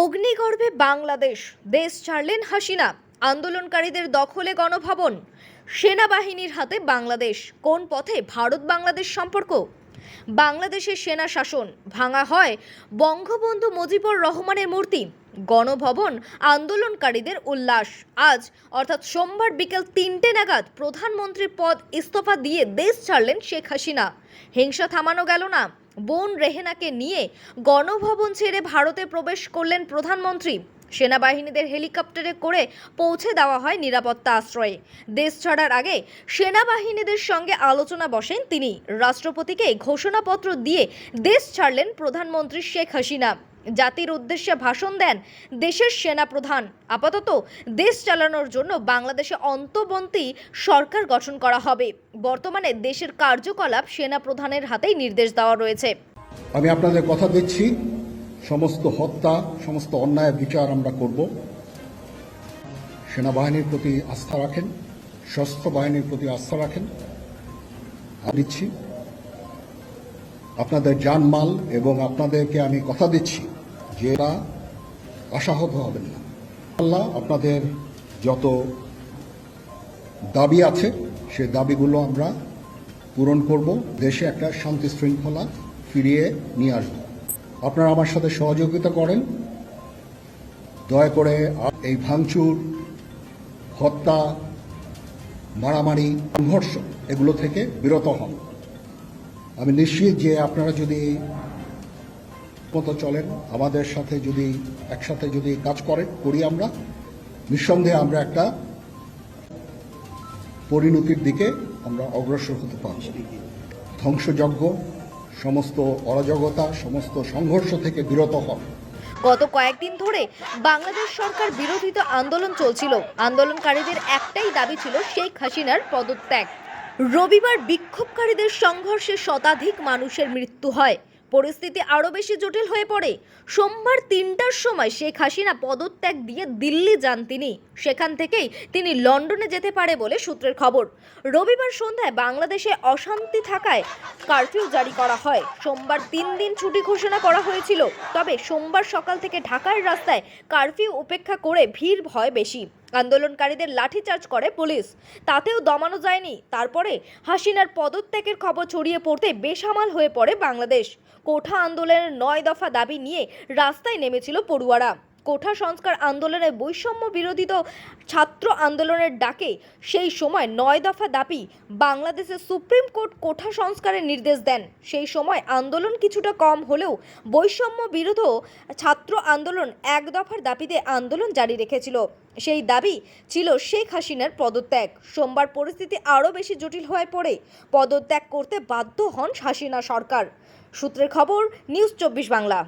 অগ্নিগর্ভে বাংলাদেশ, দেশ ছাড়লেন হাসিনা। আন্দোলনকারীদের দখলে গণভবন। সেনাবাহিনীর হাতে বাংলাদেশ। কোন পথে ভারত বাংলাদেশ সম্পর্ক? বাংলাদেশের সেনা শাসন। ভাঙা হয় বঙ্গবন্ধু মুজিবুর রহমানের মূর্তি। গণভবন আন্দোলনকারীদের উল্লাস। আজ, অর্থাৎ সোমবার বিকেল তিনটে নাগাদ প্রধানমন্ত্রীর পদ ইস্তফা দিয়ে দেশ ছাড়লেন শেখ হাসিনা। হিংসা থামানো গেল না। বোন রেহেনাকে নিয়ে গণভবন ছেড়ে ভারতে প্রবেশ করলেন প্রধানমন্ত্রী। সেনাবাহিনীদের হেলিকপ্টারে করে পৌঁছে দেওয়া হয় নিরাপত্তা আশ্রয়ে। দেশ ছাড়ার আগে সেনাবাহিনীদের সঙ্গে আলোচনা বসেন তিনি। রাষ্ট্রপতিকে ঘোষণাপত্র দিয়ে দেশ ছাড়লেন প্রধানমন্ত্রী শেখ হাসিনা। জাতির উদ্দেশ্যে ভাষণ দেন দেশের সেনা প্রধান আপাতত দেশ চালানোর জন্য বাংলাদেশে অন্তবন্তী সরকার গঠন করা হবে। বর্তমানে দেশের কার্যকলাপ সেনা প্রধানের হাতেই নির্দেশ দেওয়া রয়েছে। আমি আপনাদের কথা দিচ্ছি। সমস্ত হত্যা, সমস্ত অন্যায় বিচার আমরা করব। সেনাবাহিনীর প্রতি আস্থা রাখেন, সশস্ত্র বাহিনীর প্রতি আস্থা রাখেন। দিচ্ছি। আপনাদের জানমাল এবং আপনাদেরকে আমি কথা দিচ্ছি। যে এরা আশাহত হবেন না। আল্লাহ আপনাদের যত দাবি আছে, সে দাবিগুলো আমরা পূরণ করব, দেশে একটা শান্তি শৃঙ্খলা ফিরিয়ে নিয়ে আসব। আপনারা আমার সাথে সহযোগিতা করেন। দয়া করে এই ভাঙচুর, হত্যা, মারামারি, সংঘর্ষ, এগুলো থেকে বিরত হন। আমি নিশ্চিত যে আপনারা যদি মতো চলেন। আমাদের সাথে যদি, একসাথে যদি কাজ করেন করি আমরা, নিঃসন্দেহে আমরা একটা পরিণতির দিকে আমরা অগ্রসর হতে পারব। ধ্বংসযজ্ঞ, সমস্ত অরাজকতা, সমস্ত সংঘর্ষ থেকে বিরত হন গত কয়েকদিন ধরে বাংলাদেশ সরকার বিরোধিত আন্দোলন চলছিল। আন্দোলনকারীদের একটাই দাবি ছিল শেখ হাসিনার পদত্যাগ। রবিবার বিক্ষোভকারীদের সংঘর্ষে শতাধিক মানুষের মৃত্যু হয়। পরিস্থিতি আরও বেশি জটিল হয়ে পড়ে। সোমবার তিনটার সময় শেখ হাসিনা পদত্যাগ দিয়ে দিল্লি যান তিনি। সেখান থেকেই তিনি লন্ডনে যেতে পারে বলে সূত্রের খবর। রবিবার সন্ধ্যায় বাংলাদেশে অশান্তি থাকায় কারফিউ জারি করা হয়। সোমবার তিন দিন ছুটি ঘোষণা করা হয়েছিল। তবে সোমবার সকাল থেকে ঢাকার রাস্তায় কারফিউ উপেক্ষা করে ভিড় ভয় বেশি। আন্দোলনকারীদের লাঠিচার্জ করে পুলিশ। তাতেও দমানো যায়নি। তারপরে হাসিনার পদত্যাগের খবর ছড়িয়ে পড়তে বেসামাল হয়ে পড়ে বাংলাদেশ। কোঠা আন্দোলনের নয় দফা দাবি নিয়ে রাস্তায় নেমেছিল পড়ুয়ারা। কোঠা সংস্কার আন্দোলনে বৈষম্য বিরোধিত ছাত্র আন্দোলনের ডাকে। সেই সময় নয় দফা দাবি বাংলাদেশের সুপ্রিম কোর্ট কোঠা সংস্কারের নির্দেশ দেন। সেই সময় আন্দোলন কিছুটা কম হলেও বৈষম্য বিরোধ ছাত্র আন্দোলন এক দফার দাবিতে আন্দোলন জারি রেখেছিল। সেই দাবি ছিল শেখ হাসিনার পদত্যাগ। সোমবার পরিস্থিতি আরও বেশি জটিল হয়ে পড়ে। পদত্যাগ করতে বাধ্য হন হাসিনা সরকার। সূত্রের খবর, নিউজ চব্বিশ বাংলা।